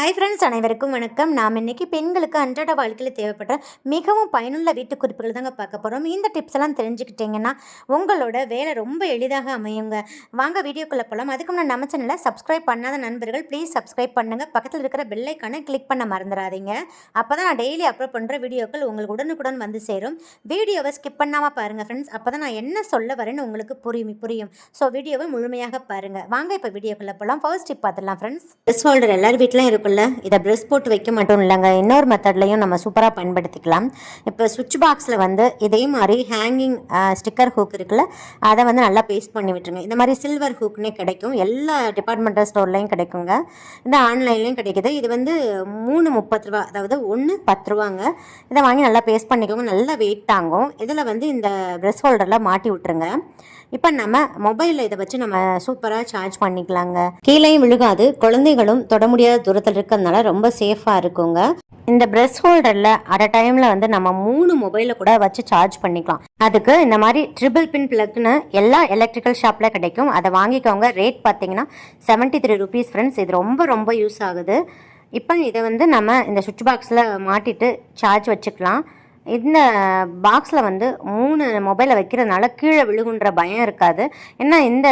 Hi friends அனைவருக்கும் வணக்கம். நாம் இன்னைக்கு பெண்களுக்கு அன்றாட வாழ்க்கையில் தேவைப்படுற மிகவும் பயனுள்ள வீட்டு குறிப்புகள் தாங்க பார்க்க போகிறோம் இந்த டிப்ஸ் எல்லாம் தெரிஞ்சுக்கிட்டிங்கன்னா உங்களோட வேலை ரொம்ப எளிதாக அமையுங்க. வாங்க வீடியோக்குள்ளே போகலாம் அதுக்கு முன்னாடி நம்ம சேனலை சப்ஸ்கிரைப் பண்ணாத நண்பர்கள் ப்ளீஸ் சப்ஸ்கிரைப் பண்ணுங்கள் பக்கத்தில் இருக்கிற பெல்லைக்கான கிளிக் பண்ண மறந்துடாதீங்க. அப்போ தான் நான் டெய்லி அப்லோட் பண்ணுற வீடியோக்கள் உங்களுக்கு உடனுக்குடன் வந்து சேரும். வீடியோவை ஸ்கிப் பண்ணாமல் பாருங்கள் ஃப்ரெண்ட்ஸ் அப்போ தான் நான் என்ன சொல்ல வரேன்னு உங்களுக்கு புரியும் புரியும். ஸோ வீடியோவை முழுமையாக பாருங்கள் வாங்க இப்போ வீடியோக்குள்ளே போகலாம் ஃபர்ஸ்ட் டிப் பார்த்துடலாம் ஃப்ரெண்ட்ஸ் ட்ரெஸ் ஹோல்டர் எல்லார் வீட்லையும் இருக்குல்ல இதை ப்ரெஸ் போட்டு வைக்க மட்டும் இல்லைங்க. இன்னொரு மெத்தட்லையும் நம்ம சூப்பராக பயன்படுத்திக்கலாம். இப்போ சுவிட்ச் பாக்ஸில் வந்து இதே மாதிரி ஹேங்கிங் ஸ்டிக்கர் ஹூக் இருக்குல்ல அதை வந்து நல்லா பேஸ்ட் பண்ணி விட்டுருங்க. இந்த மாதிரி சில்வர் ஹூக்னே கிடைக்கும். எல்லா டிபார்ட்மெண்டல் ஸ்டோர்லையும் கிடைக்குங்க. இந்த ஆன்லைன்லேயும் கிடைக்குது. இது வந்து மூணு முப்பது ரூபா அதாவது ஒன்று பத்து ரூபாங்க. இதை வாங்கி நல்லா பேஸ்ட் பண்ணிக்கோங்க. நல்லா வெயிட் தாங்கும். இதில் வந்து இந்த ப்ரெஸ் ஹோல்டரில் மாட்டி விட்டுருங்க. இப்போ நம்ம மொபைலில் இதை வச்சு நம்ம சூப்பராக சார்ஜ் பண்ணிக்கலாங்க. கீழேயும் விழுகாது. குழந்தைகளும் தொட முடியாத தூரத்தில் இருக்கிறதுனால ரொம்ப சேஃபாக இருக்குங்க. இந்த ப்ரெஸ் ஹோல்டரில் அட் டைமில் வந்து நம்ம மூணு மொபைலை கூட வச்சு சார்ஜ் பண்ணிக்கலாம். அதுக்கு இந்த மாதிரி ட்ரிபிள் பின் பிளக்னு எல்லா எலக்ட்ரிக்கல் ஷாப்பில் கிடைக்கும். அதை வாங்கிக்கோங்க. ரேட் பார்த்தீங்கன்னா செவன்ட்டி த்ரீ ருபீஸ் ஃப்ரெண்ட்ஸ் இது ரொம்ப ரொம்ப யூஸ் ஆகுது. இப்போ இதை வந்து நம்ம இந்த சுவிட்ச் பாக்ஸில் மாட்டிட்டு சார்ஜ் வச்சுக்கலாம். இந்த பாக்ஸில் வந்து மூணு மொபைலை வைக்கிறதுனால கீழே விழுகுன்ற பயம் இருக்காது. ஏன்னா இந்த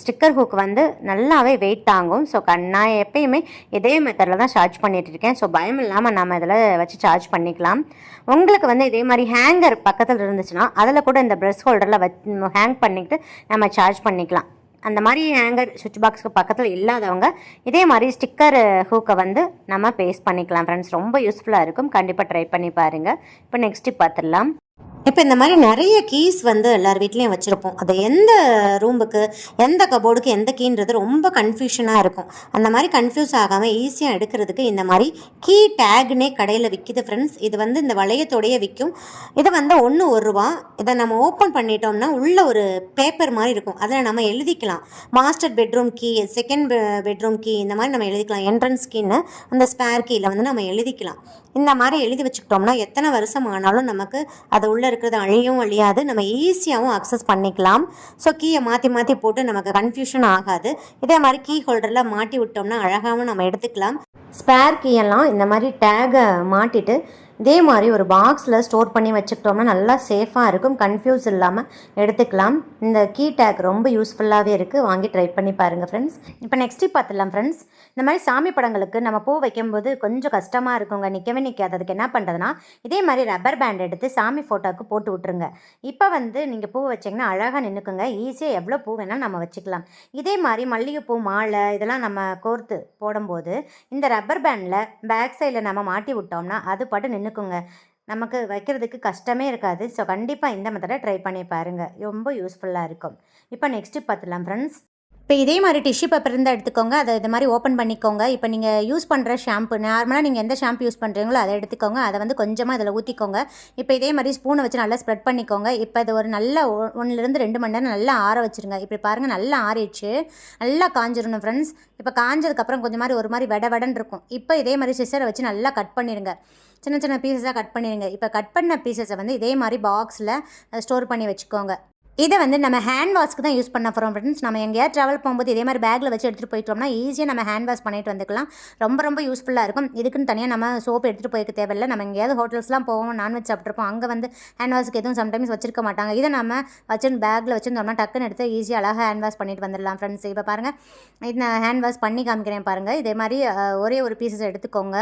ஸ்டிக்கர் ஹூக் வந்து நல்லாவே வெயிட் தாங்கும். ஸோ நான் எப்பயுமே இதே மெத்தடில் தான் சார்ஜ் பண்ணிகிட்டு இருக்கேன். ஸோ பயம் இல்லாமல் நம்ம இதில் வச்சு சார்ஜ் பண்ணிக்கலாம். உங்களுக்கு வந்து இதே மாதிரி ஹேங்கர் பக்கத்தில் இருந்துச்சுன்னா அதில் கூட இந்த ப்ரெஸ் ஹோல்டரில் வச் ஹேங் பண்ணிக்கிட்டு நம்ம சார்ஜ் பண்ணிக்கலாம். அந்த மாதிரி ஹேங்கர் சுவிட்ச் பாக்ஸ்க்கு பக்கத்தில் இல்லாதவங்க இதே மாதிரி ஸ்டிக்கர் ஹூக்கை வந்து நம்ம பேஸ்ட் பண்ணிக்கலாம் ஃப்ரெண்ட்ஸ் ரொம்ப யூஸ்ஃபுல்லாக இருக்கும். கண்டிப்பாக ட்ரை பண்ணி பாருங்கள் இப்போ நெக்ஸ்ட்டு பார்த்துடலாம். இப்போ இந்த மாதிரி நிறைய கீஸ் வந்து எல்லார் வீட்லேயும் வச்சுருப்போம். அது எந்த ரூமுக்கு எந்த கபோர்டுக்கு எந்த கீன்றது ரொம்ப கன்ஃபியூஷனாக இருக்கும். அந்த மாதிரி கன்ஃபியூஸ் ஆகாமல் ஈஸியாக எடுக்கிறதுக்கு இந்த மாதிரி கீ டேக்னே கடையில் விற்கிது ஃப்ரெண்ட்ஸ் இது வந்து இந்த வளையத்தோடையே விற்கும் இது வந்து ஒன்று ஒரு ரூபா. இதை நம்ம ஓப்பன் பண்ணிட்டோம்னா உள்ள ஒரு பேப்பர் மாதிரி இருக்கும். அதில் நம்ம எழுதிக்கலாம். Master bedroom key second bedroom key இந்த மாதிரி நம்ம எழுதிக்கலாம். என்ட்ரன்ஸ் கீன்னு அந்த ஸ்பேர் கீயில் வந்து நம்ம எழுதிக்கலாம். இந்த மாதிரி எழுதி வச்சுக்கிட்டோம்னா எத்தனை வருஷம் ஆனாலும் நமக்கு அது உள்ளே இருக்கிறது அழியவும் அழியாது. நம்ம ஈஸியாகவும் அக்சஸ் பண்ணிக்கலாம். ஸோ கீயை மாற்றி மாற்றி போட்டு நமக்கு கன்ஃபியூஷன் ஆகாது. இதே மாதிரி கீ ஹோல்டரில் மாட்டி விட்டோம்னா அழகாகவும் நம்ம எடுத்துக்கலாம். ஸ்பேர் கீயெல்லாம் இந்த மாதிரி டேகை மாட்டிட்டு இதே மாதிரி ஒரு பாக்ஸில் ஸ்டோர் பண்ணி வச்சுக்கிட்டோம்னா நல்லா சேஃபாக இருக்கும். கன்ஃபியூஸ் இல்லாமல் எடுத்துக்கலாம். இந்த கீ டேக் ரொம்ப யூஸ்ஃபுல்லாகவே இருக்குது வாங்கி ட்ரை பண்ணி பாருங்கள் ஃப்ரெண்ட்ஸ் இப்போ நெக்ஸ்ட்டு பார்த்துடலாம் ஃப்ரெண்ட்ஸ் இந்த மாதிரி சாமி படங்களுக்கு நம்ம பூ வைக்கும்போது கொஞ்சம் கஷ்டமாக இருக்குங்க. நிற்கவே நிற்காது அதுக்கு என்ன பண்ணுறதுனா இதே மாதிரி ரப்பர் பேண்ட் எடுத்து சாமி ஃபோட்டோவுக்கு போட்டு விட்ருங்க இப்போ வந்து நீங்கள் பூ வச்சிங்கன்னா அழகாக நின்றுக்குங்க ஈஸியாக எவ்வளோ பூ வேணால் நம்ம வச்சுக்கலாம். இதே மாதிரி மல்லிகைப்பூ மாலை இதெல்லாம் நம்ம கோர்த்து போடும்போது இந்த ரப்பர் பேண்டில் பேக் சைடில் நம்ம மாட்டி விட்டோம்னா அது பாட்டு இருக்குங்க. நமக்கு வைக்கிறதுக்கு கஷ்டமே இருக்காது. ஸோ கண்டிப்பாக இந்த மெத்தடை ட்ரை பண்ணி பாருங்கள் ரொம்ப யூஸ்ஃபுல்லாக இருக்கும். இப்போ நெக்ஸ்ட்டு பார்த்துலாம் ஃப்ரெண்ட்ஸ் இப்போ இதே மாதிரி டிஷ்யூ பேப்பர் இருந்தால் எடுத்துக்கோங்க. அதை இது மாதிரி ஓப்பன் பண்ணிக்கோங்க. இப்போ நீங்கள் யூஸ் பண்ணுற ஷாம்பு நார்மலாக நீங்கள் எந்த ஷாம்பு யூஸ் பண்ணுறீங்களோ அதை எடுத்துக்கோங்க. அதை வந்து கொஞ்சமாக இதில் ஊற்றிக்கோங்க இப்போ இதே மாதிரி ஸ்பூனை வச்சு நல்லா ஸ்ப்ரெட் பண்ணிக்கோங்க. இப்போ இது ஒரு நல்ல ஒன்றுலேருந்து ரெண்டு மணி நேரம் நல்லா ஆற வச்சுருங்க. இப்படி பாருங்கள் நல்லா ஆறிடுச்சு. நல்லா காஞ்சிடணும் ஃப்ரெண்ட்ஸ் இப்போ காஞ்சதுக்கப்புறம் கொஞ்சம் மாதிரி ஒரு மாதிரி வெட வெடன்னு இருக்கும். இப்போ இதே மாதிரி சிஸ்டரை வச்சு நல்லா கட் பண்ணிடுங்க சின்ன சின்ன பீசஸாக கட் பண்ணிடுங்க இப்போ கட் பண்ண பீசஸை வந்து இதே மாதிரி பாக்ஸில் ஸ்டோர் பண்ணி வச்சுக்கோங்க. இதை வந்து நம்ம ஹேண்ட் வாஷ்க்கு தான் யூஸ் பண்ண போகிறோம் ஃப்ரெண்ட்ஸ் நம்ம எங்கேயாவது ட்ராவல் போகும்போது இதே மாதிரி பேக்கில் வச்சு எடுத்துகிட்டு போயிட்டோம்னா ஈஸியாக நம்ம ஹேண்ட் வாஷ் பண்ணிட்டு வந்துக்கலாம். ரொம்ப ரொம்ப யூஸ்ஃபுல்லாக இருக்கும். இதுக்குன்னு தனியாக நம்ம சோப் எடுத்துகிட்டு போய்க்க தேவையில்லை. நம்ம எங்கேயாவது ஹோட்டல்ஸ்லாம் போவோம் நான்வெஜ் சாப்பிட்ருப்போம் அங்கே வந்து ஹேண்ட் வாஷ்க்கு எதுவும் சம்டைம்ஸ் வச்சிருக்க மாட்டாங்க. இதை நம்ம வச்சு பேக்கில் வச்சுருந்தோம்னா டக்குன்னு எடுத்து ஈஸியாக அழகாக ஹேண்ட் வாஷ் பண்ணிட்டு வந்துடலாம் ஃப்ரெண்ட்ஸ் இப்போ பாருங்கள் இது நான் ஹேண்ட் வாஷ் பண்ணி காமிக்கிறேன் பாருங்கள் இதே மாதிரி ஒரே ஒரு பீசஸ் எடுத்துக்கோங்க.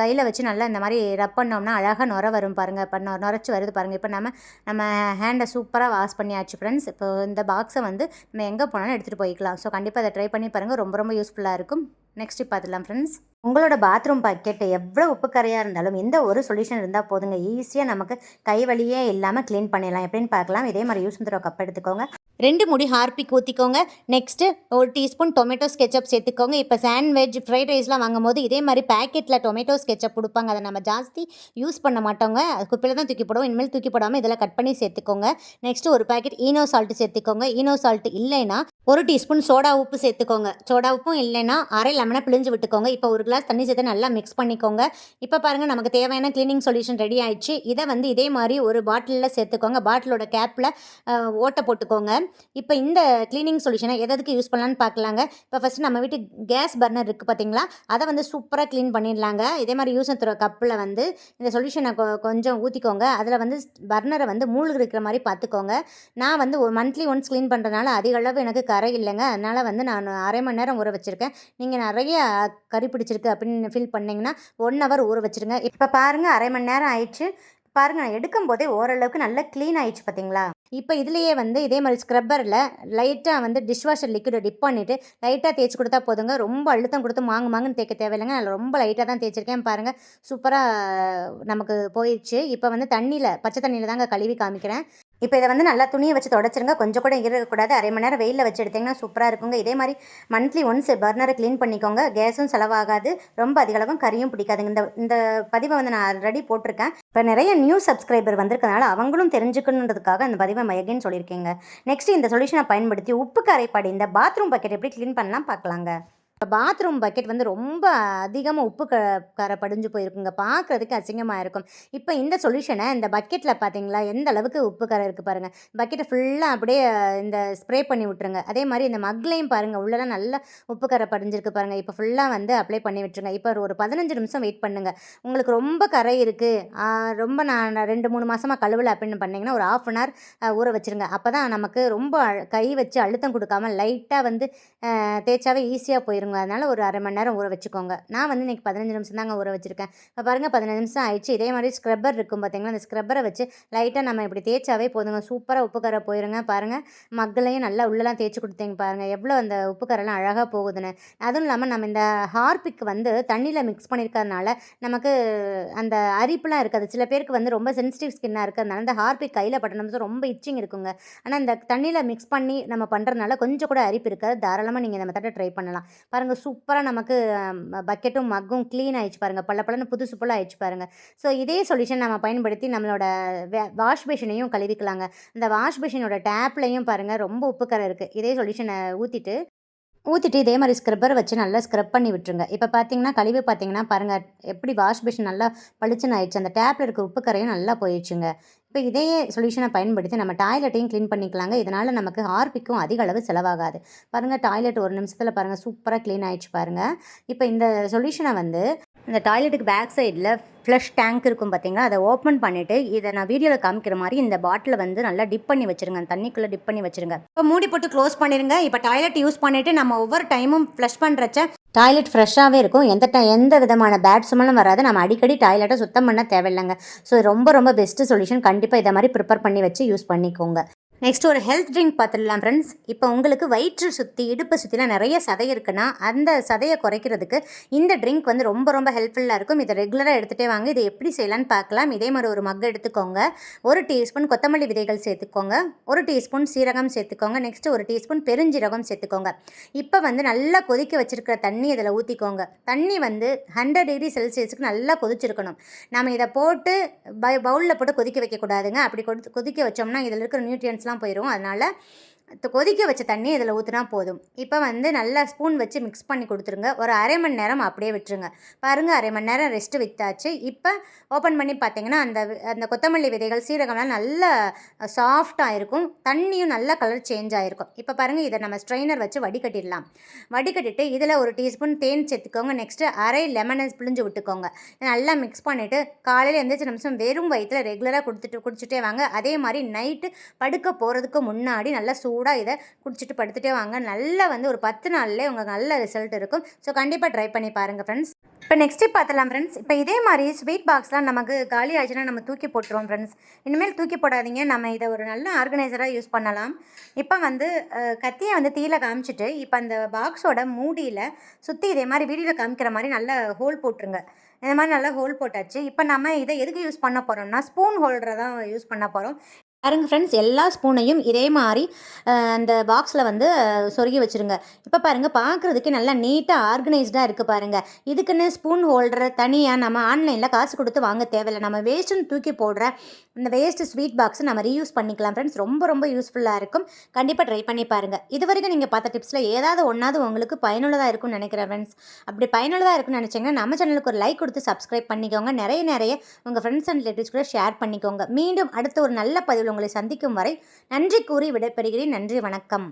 கையில் வச்சு நல்லா இந்த மாதிரி ரப் பண்ணோம்னா அழகாக நுர வரும் பாருங்கள் இப்போ நொ- நுரைச்சி வருது பாருங்கள் இப்போ நம்ம நம்ம ஹேண்டை சூப்பராக வாஷ் பண்ணி பண்ணியாச்சு ஃப்ரெண்ட்ஸ் இப்போ இந்த பாக்ஸை வந்து நம்ம எங்கே போனாலும் எடுத்துகிட்டு போய்க்கலாம். ஸோ கண்டிப்பாக அதை ட்ரை பண்ணி பாருங்கள் ரொம்ப ரொம்ப யூஸ்ஃபுல்லாக இருக்கும். நெக்ஸ்ட் பார்த்துலாம் ஃப்ரெண்ட்ஸ் உங்களோட பாத்ரூம் பாக்கெட் எவ்வளோ உப்புக்கரையாக இருந்தாலும் இந்த ஒரு சொல்யூஷன் இருந்தால் போதுங்க. ஈஸியாக நமக்கு கை வலியே இல்லாமல் க்ளீன் பண்ணிடலாம். எப்படின்னு பார்க்கலாம். இதே மாதிரி யூஸ் பண்ணுற கப் எடுத்துக்கோங்க. ரெண்டு முடி ஹார்பிக் ஊற்றிக்கோங்க நெக்ஸ்ட்டு ஒரு டீஸ்பூன் டொமேட்டோ ஸ்கெச்சப் சேர்த்துக்கோங்க. இப்போ சாண்ட்விச் ஃப்ரைட் ரைஸ்லாம் வாங்கும் போது இதே மாதிரி பேக்கெட்டில் டொமேட்டோ ஸ்கெச்சப் கொடுப்பாங்க. அதை நம்ம ஜாஸ்தி யூஸ் பண்ண மாட்டோங்க. குப்பையில் தான் தூக்கி போடுவோம். இனிமேல் தூக்கி போடாமல் இதெல்லாம் கட் பண்ணி சேர்த்துக்கோங்க. நெக்ஸ்ட்டு ஒரு பேக்கெட் ஈனோ சால்ட்டு சேர்த்துக்கோங்க. ஈனோ சால்ட்டு இல்லைன்னா ஒரு டீஸ்பூன் சோடா உப்பு சேர்த்துக்கோங்க. சோடா உப்பும் இல்லைன்னா அரை லெமனை பிழிஞ்சு விட்டுக்கோங்க. இப்போ ஒரு கிளாஸ் தண்ணி சேர்த்து நல்லா மிக்ஸ் பண்ணிக்கோங்க. இப்போ பாருங்கள் நமக்கு தேவையான க்ளீனிங் சொல்யூஷன் ரெடி ஆயிடுச்சு. இதை வந்து இதே மாதிரி ஒரு பாட்டிலில் சேர்த்துக்கோங்க. பாட்டிலோட கேப்பில் ஓட்டை போட்டுக்கோங்க. இப்போ இந்த க்ளீனிங் சொல்யூஷனை எதுக்கு யூஸ் பண்ணலான்னு பார்க்கலாங்க இப்போ ஃபஸ்ட்டு நம்ம வீட்டு கேஸ் பர்னர் இருக்குது பார்த்தீங்களா அதை வந்து சூப்பராக க்ளீன் பண்ணிடலாங்க. இதே மாதிரி யூஸ் தர கப்பில் வந்து இந்த சொல்யூஷனை கொஞ்சம் ஊற்றிக்கோங்க அதில் வந்து பர்னரை வந்து மூழ்கு இருக்கிற மாதிரி பார்த்துக்கோங்க நான் வந்து ஒரு மந்த்லி ஒன்ஸ் க்ளீன் பண்ணுறதுனால அதிக அளவு எனக்கு கரை இல்லைங்க. அதனால் வந்து நான் அரை மணி நேரம் ஊற வச்சுருக்கேன். நீங்கள் நிறைய கறி பிடிச்சிருக்கு அப்படின்னு ஃபீல் பண்ணிங்கன்னா ஒன் ஹவர் ஊற வச்சுருங்க. இப்போ பாருங்கள் அரை மணி நேரம் ஆயிடுச்சு. பாருங்கள் நான் எடுக்கும் போதே ஓரளவுக்கு நல்லா க்ளீன் ஆயிடுச்சு பார்த்தீங்களா இப்போ இதுலேயே வந்து இதே மாதிரி ஸ்க்ரப்பரில் லைட்டாக வந்து டிஷ் வாஷர் லிக்விடை டிப் பண்ணிவிட்டு லைட்டாக தேய்ச்சி கொடுத்தா போதுங்க. ரொம்ப அழுத்தம் கொடுத்து மாங்கு மாங்குன்னு தேய்க்க தேவையில்லைங்க. நான் ரொம்ப லைட்டாக தான் தேய்ச்சிருக்கேன் பாருங்கள் சூப்பராக நமக்கு போயிடுச்சு. இப்போ வந்து தண்ணியில் பச்சை தண்ணியில் தாங்க கழுவி காமிக்கிறேன். இப்போ இதை வந்து நல்லா துணியை வச்சு தொடச்சிருங்க. கொஞ்சம் கூட இருக்கக்கூடாது. அரை மணி நேரம் வெயிலில் வச்சு எடுத்திங்கன்னா சூப்பராக இருக்குங்க. இதே மாதிரி மந்த்லி ஒன்ஸ் பர்னரை க்ளீன் பண்ணிக்கோங்க. கேஸும் செலவாகாது. ரொம்ப அதிகளவும் கறியும் பிடிக்காதுங்க. இந்த இந்த பதிவை வந்து நான் ஆல்ரெடி போட்டிருக்கேன். இப்போ நிறைய நியூ சப்ஸ்கிரைபர் வந்திருக்கனால அவங்களும் தெரிஞ்சுக்கணுன்றதுக்காக அந்த பதிவை மையகின்னு சொல்லியிருக்கேங்க. நெக்ஸ்ட் இந்த சொல்யூஷனை பயன்படுத்தி உப்பு கரைப்பாடி இந்த பாத்ரூம் பக்கெட் எப்படி க்ளீன் பண்ணலாம் பார்க்கலாங்க. இப்போ பாத்ரூம் பக்கெட் வந்து ரொம்ப அதிகமாக உப்பு க கரை படிஞ்சு போயிருக்குங்க. பார்க்குறதுக்கு அசிங்கமாக இருக்கும். இப்போ இந்த சொல்யூஷனை இந்த பக்கெட்டில் பார்த்தீங்களா எந்த அளவுக்கு உப்பு கரை இருக்குது பாருங்கள் பக்கெட்டை ஃபுல்லாக அப்படியே இந்த ஸ்ப்ரே பண்ணி விட்ருங்க அதே மாதிரி இந்த மக்லையும் பாருங்கள் உள்ளலாம் நல்லா உப்பு கரை படிஞ்சிருக்கு பாருங்கள் இப்போ ஃபுல்லாக வந்து அப்ளை பண்ணி விட்டுருங்க. இப்போ ஒரு பதினஞ்சு நிமிஷம் வெயிட் பண்ணுங்கள் உங்களுக்கு ரொம்ப கரை இருக்குது ரொம்ப நான் ரெண்டு மூணு மாதமாக கழுவலை அப்படின்னு பண்ணிங்கன்னா ஒரு ஆஃப் அன் ஹவர் ஊற வச்சுருங்க. அப்போ தான் நமக்கு ரொம்ப கை வச்சு அழுத்தம் கொடுக்காம லைட்டாக வந்து தேய்ச்சாவே ஈஸியாக போயிருங்க. அதனால் ஒரு அரை மணி நேரம் ஊற வச்சுக்கோங்க. நான் வந்து இன்றைக்கி பதினஞ்சு நிமிஷம் தாங்க ஊற வச்சுருக்கேன். இப்போ பாருங்கள் பதினஞ்சு நிமிஷம் ஆயிடுச்சு. இதே மாதிரி ஸ்க்ரப்பர் இருக்கும் பார்த்தீங்களா அந்த ஸ்க்ரப்பரை வச்சு லைட்டாக நம்ம இப்படி தேய்ச்சாவே போதுங்க. சூப்பராக உப்பு கரை போயிருங்க. பாருங்கள் மக்களையும் நல்லா உள்ளெல்லாம் தேய்ச்சி கொடுத்தீங்க பாருங்கள் எவ்வளோ அந்த உப்பு கரெல்லாம் அழகாக போகுதுன்னு. அதுவும் இல்லாமல் நம்ம இந்த ஹார்பிக் வந்து தண்ணியில் மிக்ஸ் பண்ணியிருக்கிறதுனால நமக்கு அந்த அரிப்புலாம் இருக்காது. சில பேருக்கு வந்து ரொம்ப சென்சிட்டிவ் ஸ்கின்னாக இருக்கிறதுனால அந்த ஹார்பிக் கையில் பட்டணும் ரொம்ப இச்சிங் இருக்குங்க. ஆனால் இந்த தண்ணியில் மிக்ஸ் பண்ணி நம்ம பண்ணுறதுனால கொஞ்சம் கூட அரிப்பு இருக்காது. தாராளமாக நீங்கள் இந்த மெத்தடை ட்ரை பண்ணலாம். பாருங்கள் சூப்பராக நமக்கு பக்கெட்டும் மக்கும் க்ளீன் ஆகிடுச்சு பாருங்கள் பல பலன்னு புதுசு போல் ஆயிடுச்சு பாருங்கள் ஸோ இதே சொல்யூஷன் நம்ம பயன்படுத்தி நம்மளோட வாஷ் பேஷனையும் கழுவிக்கலாங்க. இந்த வாஷ் பேஷனோட டேப்லையும் பாருங்கள் ரொம்ப உப்புக்கரை இருக்குது இதே சொல்யூஷனை ஊற்றிட்டு ஊற்றிட்டு இதே மாதிரி ஸ்க்ரப்பர் வச்சு நல்லா ஸ்க்ரப் பண்ணி விட்டுருங்க. இப்போ பார்த்தீங்கன்னா கழிவு பார்த்தீங்கன்னா பாருங்கள் எப்படி வாஷ் பேஷன் நல்லா பளிச்சுன்னு ஆயிடுச்சு. அந்த டேப்பில் இருக்க உப்பு கரையும் நல்லா போயிடுச்சுங்க. இப்போ இதே சொல்யூஷனை பயன்படுத்தி நம்ம டாய்லெட்டையும் க்ளீன் பண்ணிக்கலாங்க. இதனால் நமக்கு ஹார்பிக்கும் அதிக அளவு செலவாகாது. பாருங்கள் டாய்லெட் ஒரு நிமிஷத்தில் பாருங்கள் சூப்பராக க்ளீன் ஆயிடுச்சு பாருங்கள் இப்போ இந்த சொல்யூஷனை வந்து இந்த டாய்லெட்டுக்கு பேக் சைடில் ஃப்ளஷ் டேங்க் இருக்கும் பார்த்தீங்களா அதை ஓப்பன் பண்ணிவிட்டு இதை நான் வீடியோவில் காமிக்கிற மாதிரி இந்த பாட்டிலை வந்து நல்லா டிப் பண்ணி வச்சுருங்க. தண்ணிக்குள்ளே டிப் பண்ணி வச்சுருங்க. இப்போ மூடி போட்டு க்ளோஸ் பண்ணிடுங்க இப்போ டாய்லெட் யூஸ் பண்ணிவிட்டு நம்ம ஒவ்வொரு டைமும் ஃப்ளஷ் பண்ணுறச்ச டாய்லெட் ஃப்ரெஷ்ஷாகவே இருக்கும். எந்த ட எந்த விதமான பேட் சுமலும் வராது. நம்ம அடிக்கடி டாய்லெட்டை சுத்தம் பண்ண தேவையில்லைங்க. ஸோ ரொம்ப ரொம்ப பெஸ்ட்டு சொல்யூஷன் கண்டிப்பாக இதை மாதிரி ப்ரிப்பேர் பண்ணி வச்சு யூஸ் பண்ணிக்கோங்க. நெக்ஸ்ட் ஒரு ஹெல்த் ட்ரிங்க் பார்த்துடலாம் ஃப்ரெண்ட்ஸ் இப்போ உங்களுக்கு வயிற்று சுற்றி இடுப்பு சுற்றிலாம் நிறைய சதை இருக்குன்னா அந்த சதையை குறைக்கிறதுக்கு இந்த ட்ரிங்க் வந்து ரொம்ப ரொம்ப ஹெல்ப்ஃபுல்லாக இருக்கும். இதை ரெகுலராக எடுத்துகிட்டே வாங்க. இதை எப்படி செய்யலான்னு பார்க்கலாம். இதே மாதிரி ஒரு மக் எடுத்துக்கோங்க. ஒரு டீஸ்பூன் கொத்தமல்லி விதைகள் சேர்த்துக்கோங்க. ஒரு டீஸ்பூன் சீரகம் சேர்த்துக்கோங்க. நெக்ஸ்ட்டு ஒரு டீஸ்பூன் பெருஞ்சீரகம் சேர்த்துக்கோங்க. இப்போ வந்து நல்லா கொதிக்க வச்சுருக்கிற தண்ணி இதில் ஊற்றிக்கோங்க தண்ணி வந்து ஹண்ட்ரட் டிகிரி செல்சியஸுக்கு நல்லா கொதிச்சிருக்கணும். நம்ம இதை போட்டு பவுலில் போட்டு கொதிக்க வைக்கக்கூடாதுங்க. அப்படி கொதிக்க வச்சோம்னா இதில் இருக்கிற நியூட்ரியன்ஸ் எல்லாம் போயிடும் அதனால் கொதிக்க வச்ச தண்ணி இதில் ஊற்றினா போதும். இப்போ வந்து நல்லா ஸ்பூன் வச்சு மிக்ஸ் பண்ணி கொடுத்துருங்க. ஒரு அரை மணி நேரம் அப்படியே விட்டுருங்க. பாருங்கள் அரை மணி நேரம் ரெஸ்ட்டு விற்றாச்சு இப்போ ஓப்பன் பண்ணி பார்த்தீங்கன்னா அந்த அந்த கொத்தமல்லி விதைகள் சீரகம்லாம் நல்ல சாஃப்டாக இருக்கும். தண்ணியும் நல்ல கலர் சேஞ்ச் ஆகிருக்கும் இப்போ பாருங்கள் இதை நம்ம ஸ்ட்ரைனர் வச்சு வடிகட்டிடலாம். வடிகட்டிட்டு இதில் ஒரு டீஸ்பூன் தேன் சேர்த்துக்கோங்க. நெக்ஸ்ட்டு அரை லெமனை பிழிஞ்சு விட்டுக்கோங்க. நல்லா மிக்ஸ் பண்ணிவிட்டு காலையில் எந்திரிச்ச நிமிஷம் வெறும் வயிற்றில் ரெகுலராக கொடுத்துட்டு குடிச்சிட்டே வாங்க. அதே மாதிரி நைட்டு படுக்க போகிறதுக்கு முன்னாடி நல்லா சூ சூடாக இதை குடிச்சிட்டு படுத்துகிட்டே வாங்க. நல்லா வந்து ஒரு பத்து நாள்லேயே உங்களுக்கு நல்ல ரிசல்ட் இருக்கும். ஸோ கண்டிப்பாக ட்ரை பண்ணி பாருங்கள் ஃப்ரெண்ட்ஸ் இப்போ நெக்ஸ்ட்டு பார்த்தலாம் ஃப்ரெண்ட்ஸ் இப்போ இதே மாதிரி ஸ்வீட் பாக்ஸ்லாம் நமக்கு காலி ஆச்சுன்னா நம்ம தூக்கி போட்டுருவோம் ஃப்ரெண்ட்ஸ் இனிமேல் தூக்கி போடாதீங்க. நம்ம இதை ஒரு நல்ல ஆர்கனைசராக யூஸ் பண்ணலாம். இப்போ வந்து கத்தியை வந்து தீயில காமிச்சிட்டு இப்போ அந்த பாக்ஸோட மூடியில் சுற்றி இதே மாதிரி வீடியோவில் காமிக்கிற மாதிரி நல்ல ஹோல் போட்டுருங்க. இந்த மாதிரி நல்லா ஹோல் போட்டாச்சு. இப்போ நம்ம இதை எதுக்கு யூஸ் பண்ண போகிறோம்னா ஸ்பூன் ஹோல்டரை தான் யூஸ் பண்ண போகிறோம் பாருங்கள் ஃப்ரெண்ட்ஸ் எல்லா ஸ்பூனையும் இதே மாதிரி அந்த பாக்ஸில் வந்து சொருகி வச்சுருங்க. இப்போ பாருங்கள் பார்க்குறதுக்கே நல்லா நீட்டாக ஆர்கனைஸ்டாக இருக்குது பாருங்கள் இதுக்குன்னு ஸ்பூன் ஹோல்டர் தனியாக நம்ம ஆன்லைனில் காசு கொடுத்து வாங்க தேவையில்லை. நம்ம வேஸ்ட்டுன்னு தூக்கி போடுற அந்த வேஸ்ட்டு ஸ்வீட் பாக்ஸை நம்ம ரீயூஸ் பண்ணிக்கலாம் ஃப்ரெண்ட்ஸ் ரொம்ப ரொம்ப யூஸ்ஃபுல்லாக இருக்கும். கண்டிப்பாக ட்ரை பண்ணி பாருங்கள் இது வரைக்கும் நீங்கள் பார்த்த டிப்ஸில் ஏதாவது ஒன்றாவது உங்களுக்கு பயனுள்ளதாக இருக்கும்னு நினைக்கிறேன் ஃப்ரெண்ட்ஸ் அப்படி பயனுள்ளதாக இருக்கும்னு நினச்சிங்கன்னா நம்ம சேனலுக்கு ஒரு லைக் கொடுத்து சப்ஸ்கிரைப் பண்ணிக்கோங்க. நிறைய நிறைய உங்கள் ஃப்ரெண்ட்ஸ் அண்ட் ரிலேட்டிவ்ஸ் கூட ஷேர் பண்ணிக்கோங்க. மீண்டும் அடுத்த ஒரு நல்ல பதிவில் உங்களை சந்திக்கும் வரை நன்றி கூறி விடைபெறுகிறேன். நன்றி வணக்கம்.